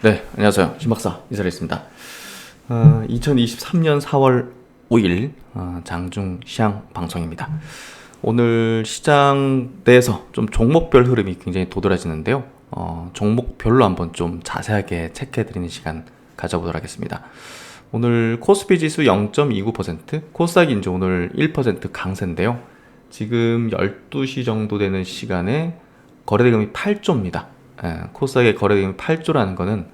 네, 안녕하세요. 신박사 이사리입니다. 어, 2023년 4월 5일 어, 장중 시장 방송입니다. 오늘 시장 내에서 좀 종목별 흐름이 굉장히 도드라지는데요. 어, 종목별로 한번 좀 자세하게 체크해드리는 시간 가져보도록 하겠습니다. 오늘 코스피 지수 0.29%, 코스닥이 이제 오늘 1% 강세인데요. 지금 12시 정도 되는 시간에 거래대금이 8조입니다. 예, 코스닥의 거래대금이 8조라는 거는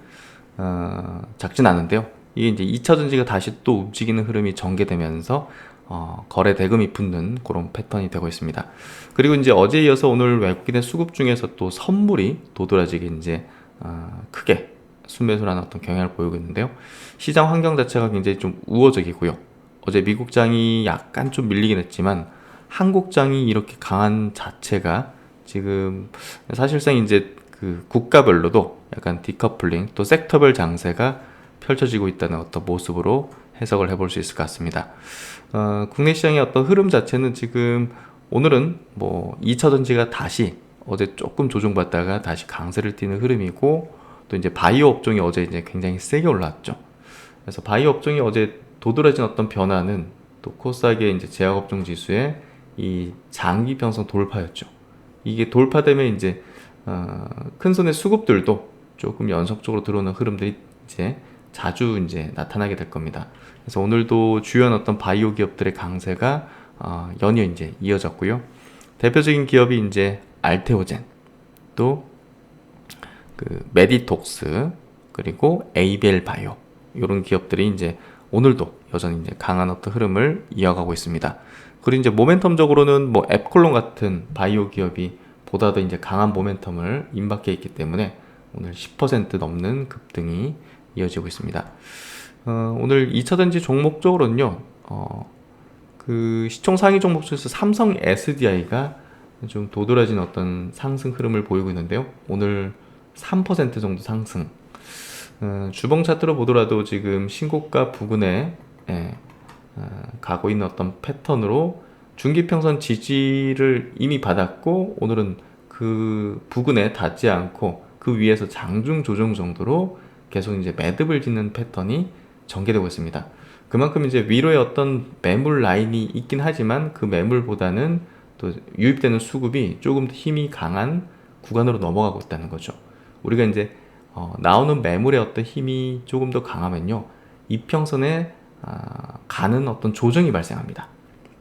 어, 작진 않은데요. 이게 이제 2차 전지가 다시 또 움직이는 흐름이 전개되면서 어, 거래 대금이 붙는 그런 패턴이 되고 있습니다. 그리고 이제 어제 이어서 오늘 외국인의 수급 중에서 또 선물이 도드라지게 이제 어, 크게 순매수라는 어떤 경향을 보이고 있는데요. 시장 환경 자체가 굉장히 좀 우호적이고요. 어제 미국장이 약간 좀 밀리긴 했지만 한국장이 이렇게 강한 자체가 지금 사실상 이제 그 국가별로도 약간 디커플링 또 섹터별 장세가 펼쳐지고 있다는 어떤 모습으로 해석을 해볼 수 있을 것 같습니다. 어, 국내 시장의 어떤 흐름 자체는 지금 오늘은 뭐 2차 전지가 다시 어제 조금 조정받다가 다시 강세를 띠는 흐름이고 또 이제 바이오 업종이 어제 이제 굉장히 세게 올라왔죠. 그래서 바이오 업종이 어제 도드라진 어떤 변화는 또 코스닥의 이제 제약 업종 지수의 이 장기 편성 돌파였죠. 이게 돌파되면 이제 어, 큰 손의 수급들도 조금 연속적으로 들어오는 흐름들이 이제 자주 이제 나타나게 될 겁니다. 그래서 오늘도 주요 어떤 바이오 기업들의 강세가 어, 연이어 이제 이어졌고요. 대표적인 기업이 이제 알테오젠, 또 그 메디톡스, 그리고 에이벨 바이오 이런 기업들이 이제 오늘도 여전히 이제 강한 어떤 흐름을 이어가고 있습니다. 그리고 이제 모멘텀적으로는 뭐 앱콜론 같은 바이오 기업이 보다 더 이제 강한 모멘텀을 임박해 있기 때문에 오늘 10% 넘는 급등이 이어지고 있습니다. 어, 오늘 2차 전지 종목적으로는요, 어, 그 시총 상위 종목 중에서 삼성 SDI가 좀 도드라진 어떤 상승 흐름을 보이고 있는데요. 오늘 3% 정도 상승. 어, 주봉 차트로 보더라도 지금 신고가 부근에 예, 어, 가고 있는 어떤 패턴으로 중기평선 지지를 이미 받았고 오늘은 그 부근에 닿지 않고 그 위에서 장중 조정 정도로 계속 이제 매듭을 짓는 패턴이 전개되고 있습니다. 그만큼 이제 위로의 어떤 매물 라인이 있긴 하지만 그 매물보다는 또 유입되는 수급이 조금 더 힘이 강한 구간으로 넘어가고 있다는 거죠. 우리가 이제 어, 나오는 매물의 어떤 힘이 조금 더 강하면요 이평선에 아, 가는 어떤 조정이 발생합니다.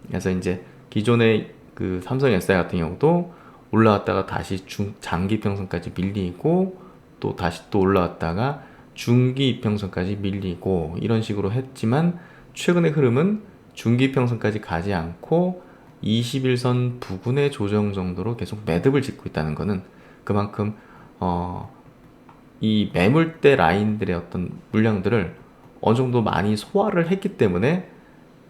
그래서 이제 기존의 그 삼성 SI 같은 경우도 올라왔다가 다시 중, 장기 평선까지 밀리고 또 다시 또 올라왔다가 중기 이평선까지 밀리고 이런 식으로 했지만 최근의 흐름은 중기 이평선까지 가지 않고 21선 부근의 조정 정도로 계속 매듭을 짓고 있다는 것은 그만큼 어, 이 매물대 라인들의 어떤 물량들을 어느 정도 많이 소화를 했기 때문에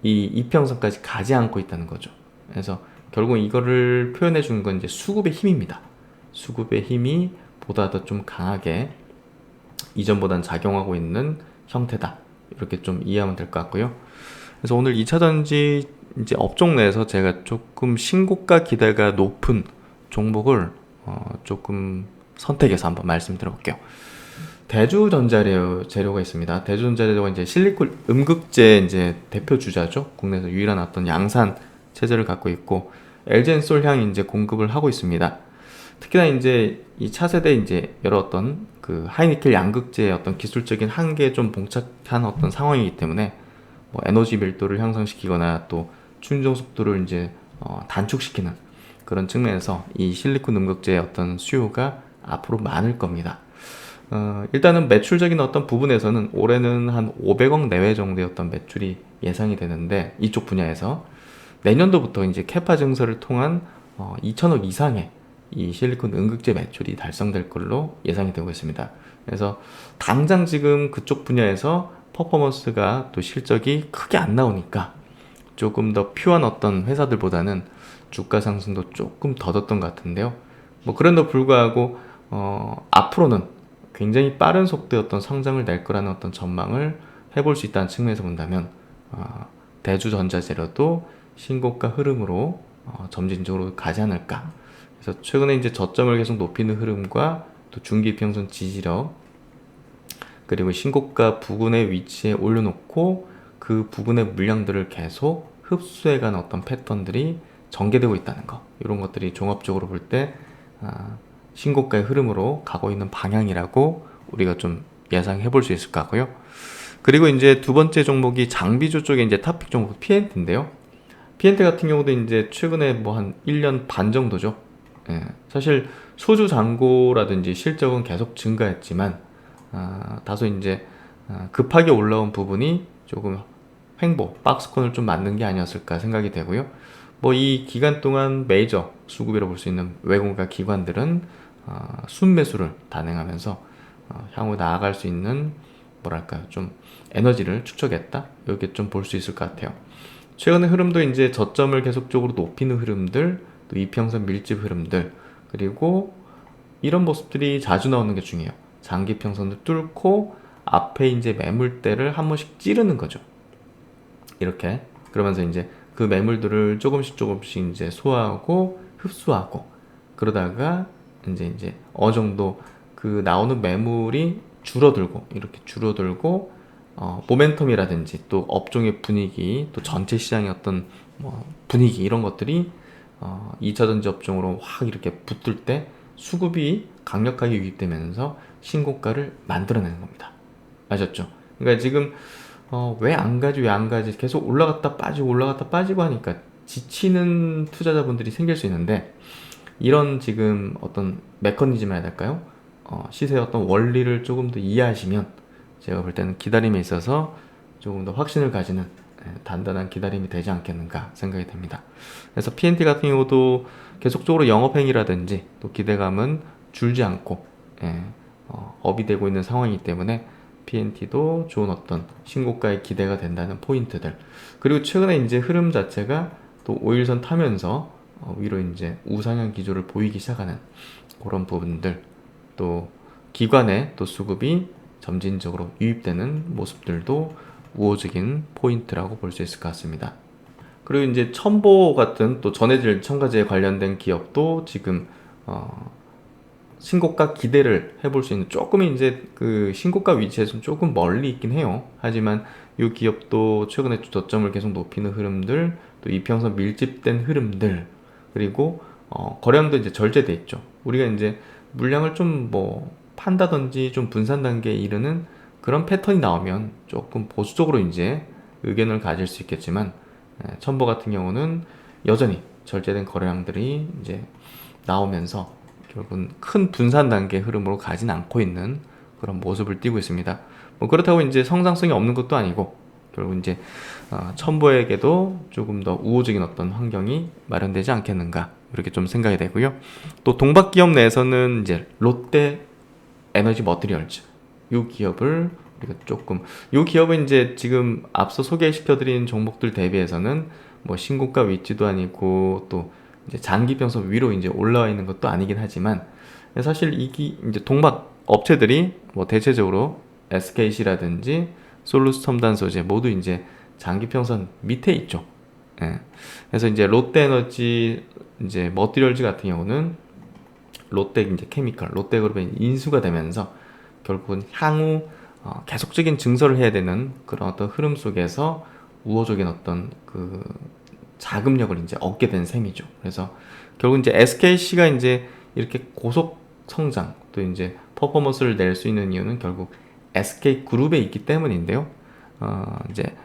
이 이평선까지 가지 않고 있다는 거죠. 그래서 결국 이거를 표현해 주는 건 이제 수급의 힘입니다. 수급의 힘이 보다 더 좀 강하게 이전보단 작용하고 있는 형태다. 이렇게 좀 이해하면 될 것 같고요. 그래서 오늘 2차 전지 이제 업종 내에서 제가 조금 신고가 기대가 높은 종목을 어 조금 선택해서 한번 말씀드려 볼게요. 대주전자재료 재료가 있습니다. 대주전자재료가 이제 실리콘 음극재 이제 대표 주자죠. 국내에서 유일한 어떤 양산 체제를 갖고 있고 향이 이제 공급을 하고 있습니다. 특히나 이제 이 차세대 이제 여러 어떤 그 하이니켈 양극재의 어떤 기술적인 한계에 좀 봉착한 어떤 상황이기 때문에 뭐 에너지 밀도를 향상시키거나 또 충전 속도를 이제 어 단축시키는 그런 측면에서 이 실리콘 음극재의 어떤 수요가 앞으로 많을 겁니다. 어, 일단은 매출적인 어떤 부분에서는 올해는 한 500억 내외 정도의 어떤 매출이 예상이 되는데 이쪽 분야에서 내년도부터 이제 캐파 증설을 통한 어, 2천억 이상의 이 실리콘 음극재 매출이 달성될 걸로 예상이 되고 있습니다. 그래서 당장 지금 그쪽 분야에서 퍼포먼스가 또 실적이 크게 안 나오니까 조금 더 퓨한 어떤 회사들보다는 주가 상승도 조금 더뎠던 것 같은데요. 뭐 그런데도 불구하고 어, 앞으로는 굉장히 빠른 속도의 어떤 성장을 낼 거라는 어떤 전망을 해볼 수 있다는 측면에서 본다면 어, 대주전자재료도 신고가 흐름으로 어, 점진적으로 가지 않을까. 그래서 최근에 이제 저점을 계속 높이는 흐름과 또 중기 평선 지지력 그리고 신고가 부근의 위치에 올려놓고 그 부근의 물량들을 계속 흡수해가는 어떤 패턴들이 전개되고 있다는 거 이런 것들이 종합적으로 볼때 아, 신고가의 흐름으로 가고 있는 방향이라고 우리가 좀 예상해 볼 수 있을 것 같고요. 그리고 이제 두 번째 종목이 장비주 쪽에 이제 탑픽 종목 PNT인데요. PNT 같은 경우도 이제 최근에 뭐 한 1년 반 정도죠. 예, 사실 소주 잔고라든지 실적은 계속 증가했지만 아, 다소 이제 아, 급하게 올라온 부분이 조금 횡보, 박스권을 좀 맞는 게 아니었을까 생각이 되고요. 뭐 이 기간 동안 메이저 수급이라고 볼 수 있는 외국가 기관들은 어, 순매수를 단행하면서 어, 향후 나아갈 수 있는 뭐랄까요 좀 에너지를 축적했다 이렇게 좀 볼 수 있을 것 같아요. 최근의 흐름도 이제 저점을 계속적으로 높이는 흐름들, 또 이평선 밀집 흐름들, 그리고 이런 모습들이 자주 나오는 게 중요해요. 장기 평선을 뚫고 앞에 이제 매물대를 한 번씩 찌르는 거죠. 이렇게 그러면서 이제 그 매물들을 조금씩 조금씩 이제 소화하고 흡수하고 그러다가 이제 이제 어느 정도 그 나오는 매물이 줄어들고 이렇게 줄어들고 어, 모멘텀이라든지 또 업종의 분위기 또 전체 시장의 어떤 뭐 분위기 이런 것들이 어, 2차전지 업종으로 확 이렇게 붙을 때 수급이 강력하게 유입되면서 신고가를 만들어내는 겁니다. 아셨죠? 그러니까 지금 어, 왜 안 가지 왜 안 가지 계속 올라갔다 빠지고 올라갔다 빠지고 하니까 지치는 투자자분들이 생길 수 있는데 이런 지금 어떤 메커니즘이라 해야 될까요? 어, 시세의 어떤 원리를 조금 더 이해하시면 제가 볼 때는 기다림에 있어서 조금 더 확신을 가지는 예, 단단한 기다림이 되지 않겠는가 생각이 됩니다. 그래서 PNT 같은 경우도 계속적으로 영업행위라든지 또 기대감은 줄지 않고 예, 어, 업이 되고 있는 상황이기 때문에 PNT도 좋은 어떤 신고가에 기대가 된다는 포인트들 그리고 최근에 이제 흐름 자체가 또 5일선 타면서 어, 위로 이제 우상향 기조를 보이기 시작하는 그런 부분들 또 기관의 또 수급이 점진적으로 유입되는 모습들도 우호적인 포인트라고 볼 수 있을 것 같습니다. 그리고 이제 첨보 같은 또 전해질 첨가제에 관련된 기업도 지금 어, 신고가 기대를 해볼 수 있는 조금 이제 그 신고가 위치에서 조금 멀리 있긴 해요. 하지만 이 기업도 최근에 저점을 계속 높이는 흐름들, 또 이평선 밀집된 흐름들, 그리고 어, 거래량도 이제 절제돼 있죠. 우리가 이제 물량을 좀 뭐 판다든지 좀 분산 단계에 이르는 그런 패턴이 나오면 조금 보수적으로 이제 의견을 가질 수 있겠지만 예, 첨보 같은 경우는 여전히 절제된 거래량들이 이제 나오면서 결국은 큰 분산 단계 흐름으로 가진 않고 있는 그런 모습을 띠고 있습니다. 뭐 그렇다고 이제 성장성이 없는 것도 아니고 결국 이제 어, 첨보에게도 조금 더 우호적인 어떤 환경이 마련되지 않겠는가 이렇게 좀 생각이 되고요. 또 동박 기업 내에서는 이제 롯데 에너지 머티리얼즈 이 기업을 우리가 조금 이 기업은 이제 지금 앞서 소개시켜드린 종목들 대비해서는 뭐 신고가 위치도 아니고 또 이제 장기 평선 위로 이제 올라와 있는 것도 아니긴 하지만 사실 이기 이제 동박 업체들이 뭐 대체적으로 SKC라든지 솔루스 첨단 소재 모두 이제 장기 평선 밑에 있죠. 예. 그래서 이제 롯데에너지 이제 머티리얼즈 같은 경우는 롯데 이제 케미컬 롯데그룹에 인수가 되면서 결국은 향후 어, 계속적인 증설을 해야 되는 그런 어떤 흐름 속에서 우호적인 어떤 그 자금력을 이제 얻게 된 셈이죠. 그래서 결국 이제 SKC가 이제 이렇게 고속 성장 또 이제 퍼포먼스를 낼 수 있는 이유는 결국 SK 그룹에 있기 때문인데요. 어, 이제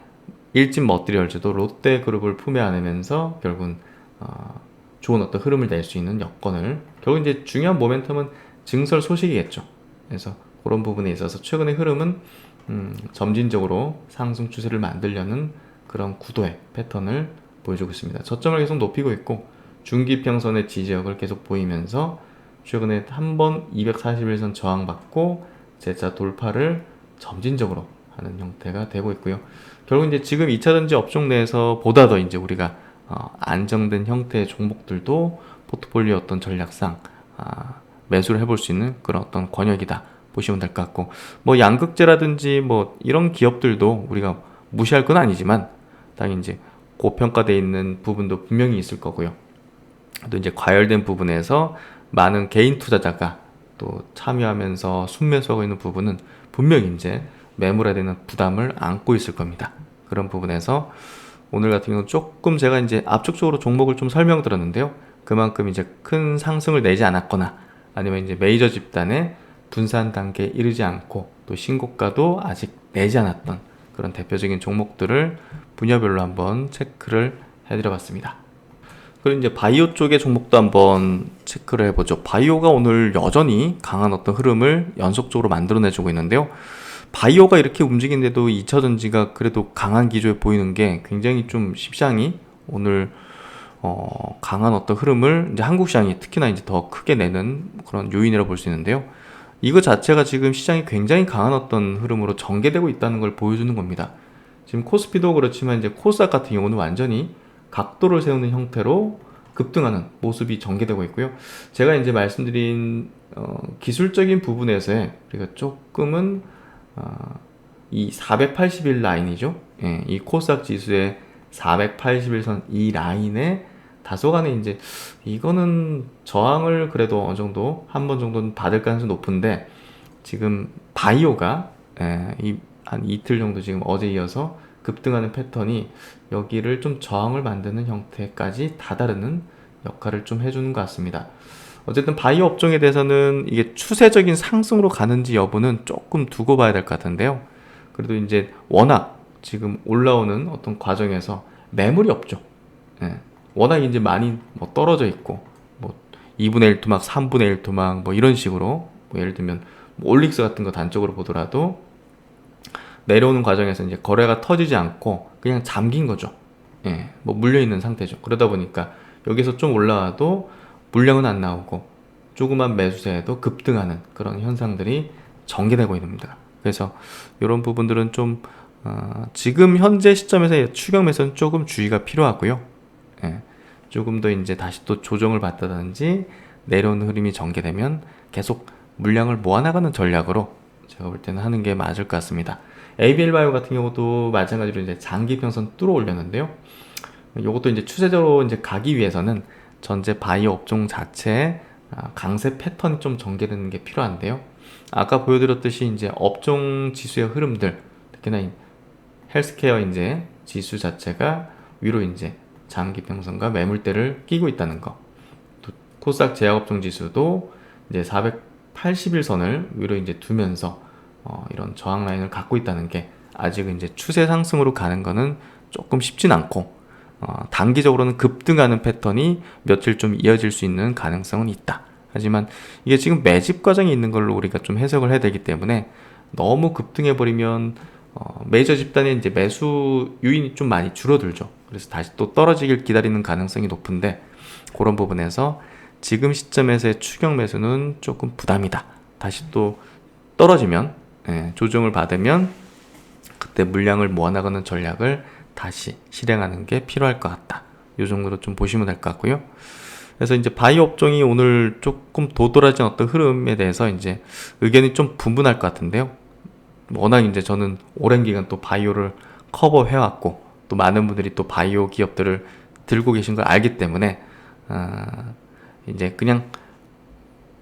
일진 머티리얼즈도 롯데 그룹을 품에 안으면서 결국은 어, 좋은 어떤 흐름을 낼 수 있는 여건을 결국 이제 중요한 모멘텀은 증설 소식이겠죠. 그래서 그런 부분에 있어서 최근의 흐름은 음, 점진적으로 상승 추세를 만들려는 그런 구도의 패턴을 보여주고 있습니다. 저점을 계속 높이고 있고 중기평선의 지지역을 계속 보이면서 최근에 한 번 241선 저항받고 재차 돌파를 점진적으로 하는 형태가 되고 있고요. 결국 이제 지금 2차 전지 업종 내에서 보다 더 이제 우리가 어, 안정된 형태의 종목들도 포트폴리오 어떤 전략상 아, 매수를 해볼 수 있는 그런 어떤 권역이다 보시면 될 것 같고 뭐 양극재라든지 뭐 이런 기업들도 우리가 무시할 건 아니지만 당연히 이제 고평가되어 있는 부분도 분명히 있을 거고요. 또 이제 과열된 부분에서 많은 개인 투자자가 또 참여하면서 순매수하고 있는 부분은 분명히 이제 매물에 대한 부담을 안고 있을 겁니다. 그런 부분에서 오늘 같은 경우는 조금 제가 이제 압축적으로 종목을 좀 설명드렸는데요. 그만큼 이제 큰 상승을 내지 않았거나 아니면 이제 메이저 집단의 분산 단계에 이르지 않고 또 신고가도 아직 내지 않았던 그런 대표적인 종목들을 분야별로 한번 체크를 해드려 봤습니다. 그리고 이제 바이오 쪽의 종목도 한번 체크를 해보죠. 바이오가 오늘 여전히 강한 어떤 흐름을 연속적으로 만들어내주고 있는데요. 바이오가 이렇게 움직이는데도 2차 전지가 그래도 강한 기조에 보이는 게 굉장히 좀 시장이 오늘 어, 강한 어떤 흐름을 이제 한국 시장이 특히나 이제 더 크게 내는 그런 요인이라고 볼수 있는데요. 이거 자체가 지금 시장이 굉장히 강한 어떤 흐름으로 전개되고 있다는 걸 보여주는 겁니다. 지금 코스피도 그렇지만 이제 코스닥 같은 경우는 완전히 각도를 세우는 형태로 급등하는 모습이 전개되고 있고요. 제가 이제 말씀드린 어, 기술적인 부분에서의 우리가 조금은 어, 이 480일 라인이죠. 예, 이 코스닥 지수의 481선 이 라인에 다소간에 이제 이거는 저항을 그래도 어느 정도 한 번 정도는 받을 가능성이 높은데 지금 바이오가 예, 이 한 이틀 정도 지금 어제 이어서 급등하는 패턴이 여기를 좀 저항을 만드는 형태까지 다다르는 역할을 좀 해주는 것 같습니다. 어쨌든 바이오 업종에 대해서는 이게 추세적인 상승으로 가는지 여부는 조금 두고 봐야 될 것 같은데요. 그래도 이제 워낙 지금 올라오는 어떤 과정에서 매물이 없죠. 예. 워낙 이제 많이 뭐 떨어져 있고 뭐 2분의 1 토막, 3분의 1 토막 뭐 이런 식으로 뭐 예를 들면 뭐 올릭스 같은 거 단적으로 보더라도 내려오는 과정에서 이제 거래가 터지지 않고 그냥 잠긴 거죠. 예, 뭐 물려 있는 상태죠. 그러다 보니까 여기서 좀 올라와도 물량은 안 나오고 조그만 매수세에도 급등하는 그런 현상들이 전개되고 있습니다. 그래서 이런 부분들은 좀 어, 지금 현재 시점에서 추경 매수는 조금 주의가 필요하고요. 예, 조금 더 이제 다시 또 조정을 받다든지 내려오는 흐름이 전개되면 계속 물량을 모아나가는 전략으로 제가 볼 때는 하는 게 맞을 것 같습니다. ABL 바이오 같은 경우도 마찬가지로 이제 장기 평선 뚫어 올렸는데요. 이것도 이제 추세적으로 이제 가기 위해서는 전체 바이오 업종 자체의 아, 강세 패턴이 좀 전개되는 게 필요한데요. 아까 보여드렸듯이 이제 업종 지수의 흐름들, 특히나 헬스케어 이제 지수 자체가 위로 이제 장기 평선과 매물대를 끼고 있다는 거. 또 코스닥 제약업종 지수도 이제 481선을 위로 이제 두면서 어, 이런 저항 라인을 갖고 있다는 게 아직은 이제 추세 상승으로 가는 거는 조금 쉽진 않고 어, 단기적으로는 급등하는 패턴이 며칠 좀 이어질 수 있는 가능성은 있다. 하지만 이게 지금 매집 과정에 있는 걸로 우리가 좀 해석을 해야 되기 때문에 너무 급등해 버리면 어, 메이저 집단의 이제 매수 유인이 좀 많이 줄어들죠. 그래서 다시 또 떨어지길 기다리는 가능성이 높은데 그런 부분에서 지금 시점에서의 추격 매수는 조금 부담이다. 다시 또 떨어지면 예, 조정을 받으면 그때 물량을 모아나가는 전략을 다시 실행하는 게 필요할 것 같다. 이 정도로 좀 보시면 될 것 같고요. 그래서 이제 바이오 업종이 오늘 조금 도드라진 어떤 흐름에 대해서 이제 의견이 좀 분분할 것 같은데요. 워낙 이제 저는 오랜 기간 또 바이오를 커버해 왔고 또 많은 분들이 또 바이오 기업들을 들고 계신 걸 알기 때문에 아, 이제 그냥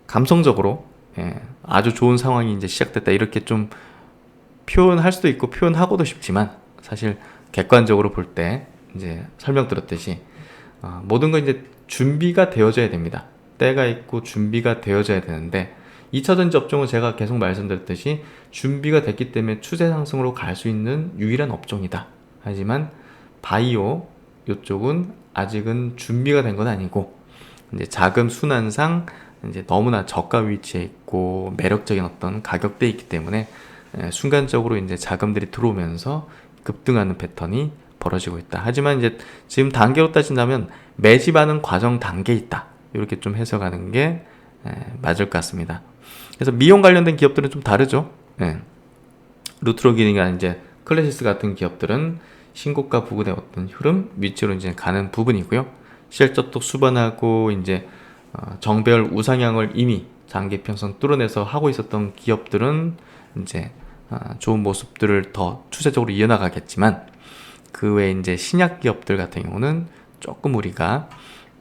감성적으로 예, 아주 좋은 상황이 이제 시작됐다 이렇게 좀 표현할 수도 있고 표현하고도 싶지만 사실 객관적으로 볼 때 이제 설명드렸듯이 어, 모든 건 이제 준비가 되어져야 됩니다. 때가 있고 준비가 되어져야 되는데 2차전지 업종은 제가 계속 말씀드렸듯이 준비가 됐기 때문에 추세 상승으로 갈 수 있는 유일한 업종이다. 하지만 바이오 이쪽은 아직은 준비가 된 건 아니고 이제 자금 순환상 이제 너무나 저가 위치에 있고 매력적인 어떤 가격대에 있기 때문에 순간적으로 이제 자금들이 들어오면서 급등하는 패턴이 벌어지고 있다. 하지만 이제 지금 단계로 따진다면 매집하는 과정 단계에 있다. 이렇게 좀 해석하는 게 맞을 것 같습니다. 그래서 미용 관련된 기업들은 좀 다르죠. 예. 루트로 기능이나 이제 클래시스 같은 기업들은 신고가 부근의 어떤 흐름 위치로 이제 가는 부분이고요. 실적도 수반하고 이제 어, 정배열 우상향을 이미 장기 평선 뚫어내서 하고 있었던 기업들은 이제 어, 좋은 모습들을 더 추세적으로 이어나가겠지만 그 외에 이제 신약 기업들 같은 경우는 조금 우리가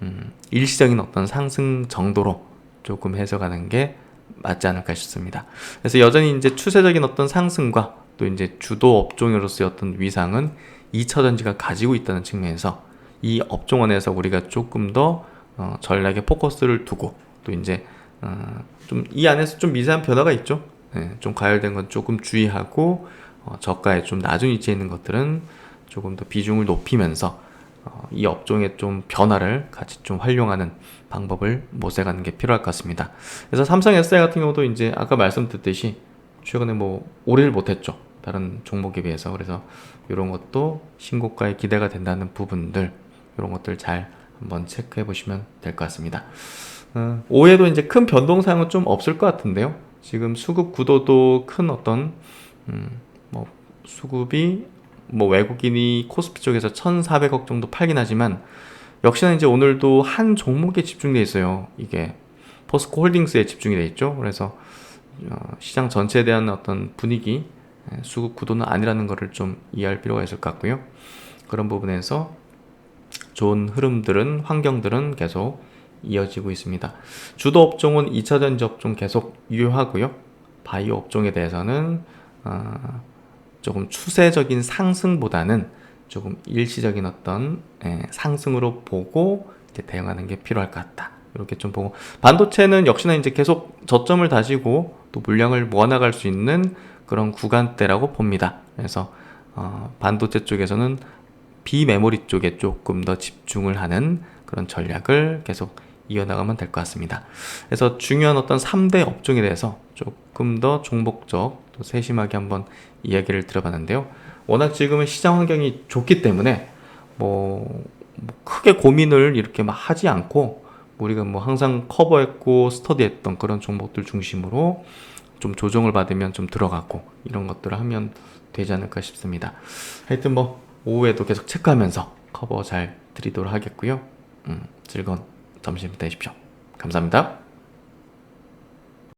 음, 일시적인 어떤 상승 정도로 조금 해석하는 게 맞지 않을까 싶습니다. 그래서 여전히 이제 추세적인 어떤 상승과 또 이제 주도 업종으로서의 어떤 위상은 2차 전지가 가지고 있다는 측면에서 이 업종 안에서 우리가 조금 더 어, 전략에 포커스를 두고 또 이제 어, 좀이 안에서 좀 미세한 변화가 있죠. 예, 좀 가열된 건 조금 주의하고 어, 저가에 좀 낮은 위치에 있는 것들은 조금 더 비중을 높이면서 어, 이 업종의 좀 변화를 같이 좀 활용하는 방법을 모색하는 게 필요할 것 같습니다. 그래서 삼성 SI 같은 경우도 이제 아까 말씀드렸듯이 최근에 뭐 오래를 못했죠. 다른 종목에 비해서 그래서 이런 것도 신고가에 기대가 된다는 부분들 이런 것들 잘 한번 체크해 보시면 될 것 같습니다. 어, 올해도 이제 큰 변동사항은 좀 없을 것 같은데요. 지금 수급 구도도 큰 어떤 음, 뭐 수급이 뭐 외국인이 코스피 쪽에서 1,400억 정도 팔긴 하지만 역시나 이제 오늘도 한 종목에 집중돼 있어요. 이게 포스코 홀딩스에 집중이 돼 있죠. 그래서 어, 시장 전체에 대한 어떤 분위기 예, 수급 구도는 아니라는 것을 좀 이해할 필요가 있을 것 같고요. 그런 부분에서 좋은 흐름들은 환경들은 계속 이어지고 있습니다. 주도 업종은 2차 전지 업종 계속 유효하고요. 바이오 업종에 대해서는 어, 조금 추세적인 상승보다는 조금 일시적인 어떤 예, 상승으로 보고 대응하는 게 필요할 것 같다. 이렇게 좀 보고 반도체는 역시나 이제 계속 저점을 다지고 또 물량을 모아나갈 수 있는 그런 구간대라고 봅니다. 그래서 어, 반도체 쪽에서는 비메모리 쪽에 조금 더 집중을 하는 그런 전략을 계속 이어나가면 될 것 같습니다. 그래서 중요한 어떤 3대 업종에 대해서 조금 더 종목적 또 세심하게 한번 이야기를 들어봤는데요. 워낙 지금은 시장 환경이 좋기 때문에 뭐, 뭐 크게 고민을 이렇게 막 하지 않고 우리가 뭐 항상 커버했고 스터디했던 그런 종목들 중심으로 좀 조정을 받으면 좀 들어가고 이런 것들을 하면 되지 않을까 싶습니다. 하여튼 뭐 오후에도 계속 체크하면서 커버 잘 드리도록 하겠고요. 음, 즐거운 점심 되십시오. 감사합니다.